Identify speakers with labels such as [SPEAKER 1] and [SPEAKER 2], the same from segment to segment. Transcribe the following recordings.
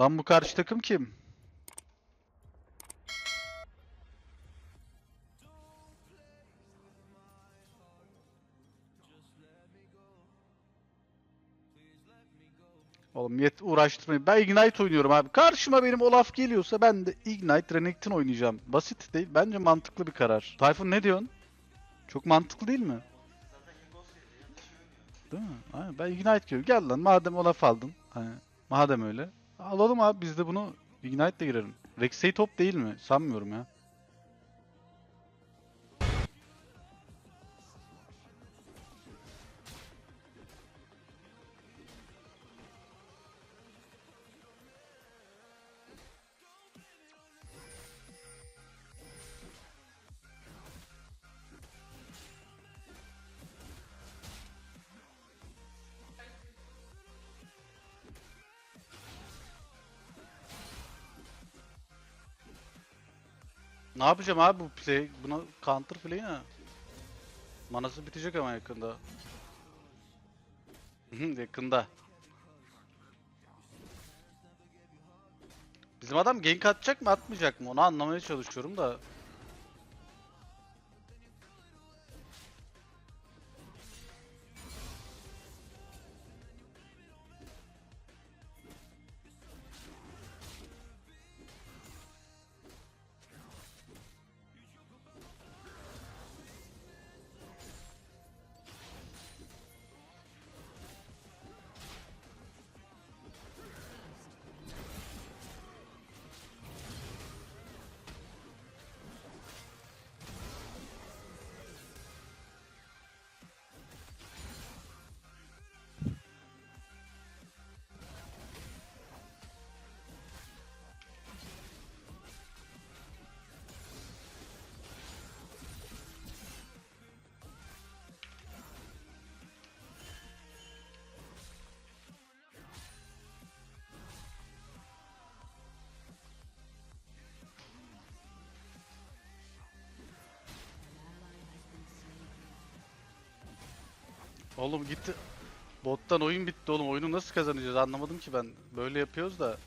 [SPEAKER 1] Lan bu karşı takım kim? Oğlum yet uğraştırmayın. Ben Ignite oynuyorum abi. Karşıma benim Olaf geliyorsa ben de Ignite Renekton oynayacağım. Basit değil. Bence mantıklı bir karar. Tayfun ne diyorsun? Çok mantıklı değil mi? Değil mi? Aynen. Ben Ignite diyorum. Gel lan madem Olaf aldın. Hani, madem öyle. Alalım abi biz de bunu Ignite'le girelim. Rexey top değil mi? Sanmıyorum ya. Ne yapacağım abi bu play? Buna counter play ne? Manası bitecek ama yakında. Yakında. Bizim adam gank atacak mı atmayacak mı onu anlamaya çalışıyorum da. Oğlum gitti. Bottan oyun bitti oğlum. Oyunu nasıl kazanacağız anlamadım ki ben. Böyle yapıyoruz da.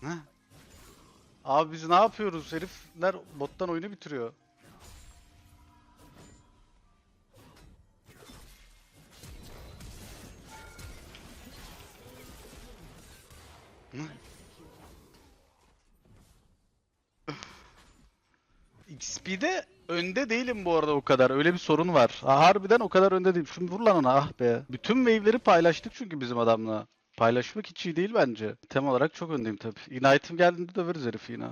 [SPEAKER 1] Heh. Abi biz ne yapıyoruz? Herifler bottan oyunu bitiriyor. XP'de önde değilim bu arada o kadar. Öyle bir sorun var. Ha, harbiden o kadar önde değilim. Şunu vur lan ona ah be. Bütün wave'leri paylaştık çünkü bizim adamla. Paylaşmak hiç iyi değil bence. Tem olarak çok öndeyim tabii. Ignite'im geldiğinde döveriz herifi yine.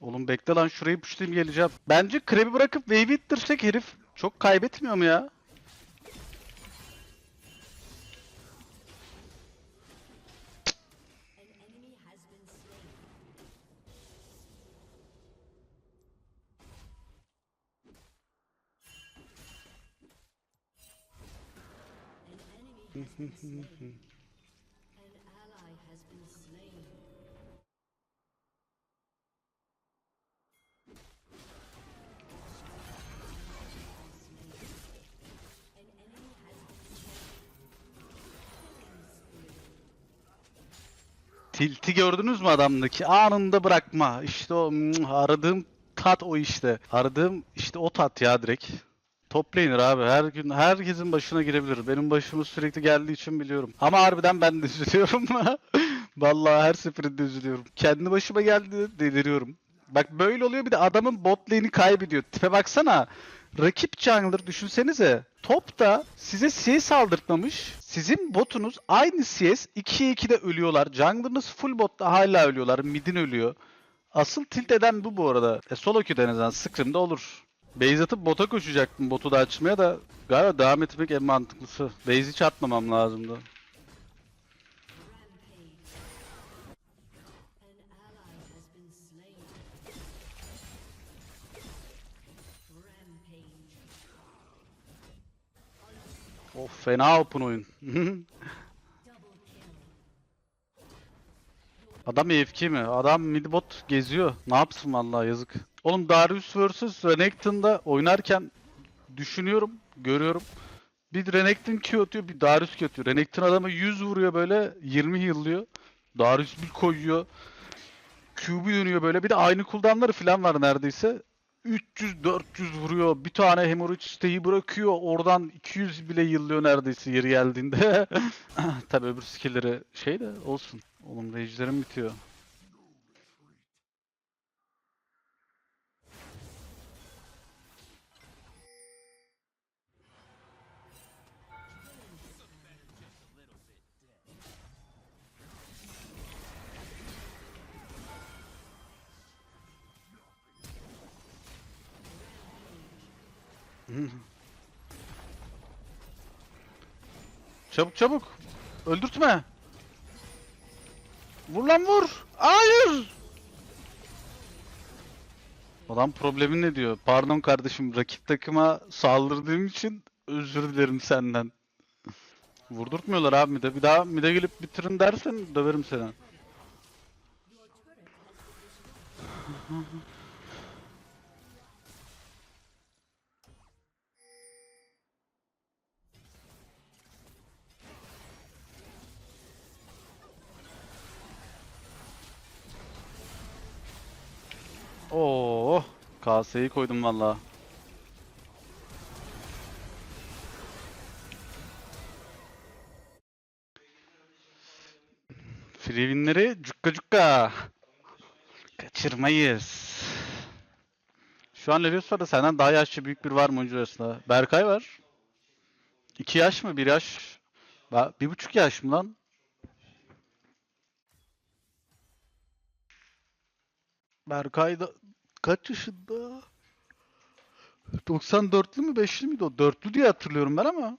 [SPEAKER 1] Oğlum bekle lan şurayı pushlayayım geleceğim. Bence Kreb'i bırakıp wave'i ittirsek herif çok kaybetmiyor mu ya? Tilti gördünüz mü adamdaki? Anında bırakma. İşte o mm, aradığım tat o işte. Aradığım işte o tat ya direkt. Top abi. Her gün herkesin başına girebilir. Benim başıma sürekli geldiği için biliyorum. Ama harbiden ben de üzülüyorum. Vallahi her seferinde üzülüyorum. Kendi başıma geldi deliriyorum. Bak böyle oluyor bir de adamın bot lane'i kaybediyor. Tipe baksana. Rakip jungler düşünsenize topta size CS aldırtmamış. Sizin botunuz aynı CS 2'ye 2'de ölüyorlar. Jungler'ınız full botta hala ölüyorlar. Mid'in ölüyor. Asıl tilt eden bu bu arada. E, solo queue'da en azından olur. Base atıp bota koşacaktım botu da açmaya da galiba devam etmek en mantıklısı. Base hiç atmamam lazımdı. Of fena open oyun. Adam AFK mi? Adam midbot geziyor. Ne yapsın vallahi yazık. Oğlum Darius vs Renekton'da oynarken düşünüyorum, görüyorum. Bir Renekton Q atıyor, bir Darius Q atıyor. Renekton adamı 100 vuruyor böyle, 20 yıllıyor. Darius bir koyuyor. Q'bu dönüyor böyle. Bir de aynı cooldown'ları falan var neredeyse. 300-400 vuruyor. Bir tane hemorrhage siteyi bırakıyor. Oradan 200 bile yıllıyor neredeyse yeri geldiğinde. Tabi öbür skill'leri şey de olsun. Oğlum rage'lerim bitiyor. Çabuk çabuk. Öldürtme. Vur lan vur. Hayır. Adam problemin ne diyor? Pardon kardeşim rakip takıma saldırdığım için özür dilerim senden. Vurdurtmuyorlar abi mide. Bir daha mide gelip bitirin dersen döverim seni. Oo, kaseyi koydum valla. Free cukka cukka. Kaçırmayız. Şu an Leviosa senden daha yaşlı büyük bir var mı oyuncu arasında? Berkay var. İki yaş mı? Bir yaş. Bir buçuk yaş mı lan? Berkay da kaç yaşında? 94'lü mü 5'li miydi o? 4'lü diye hatırlıyorum ben ama.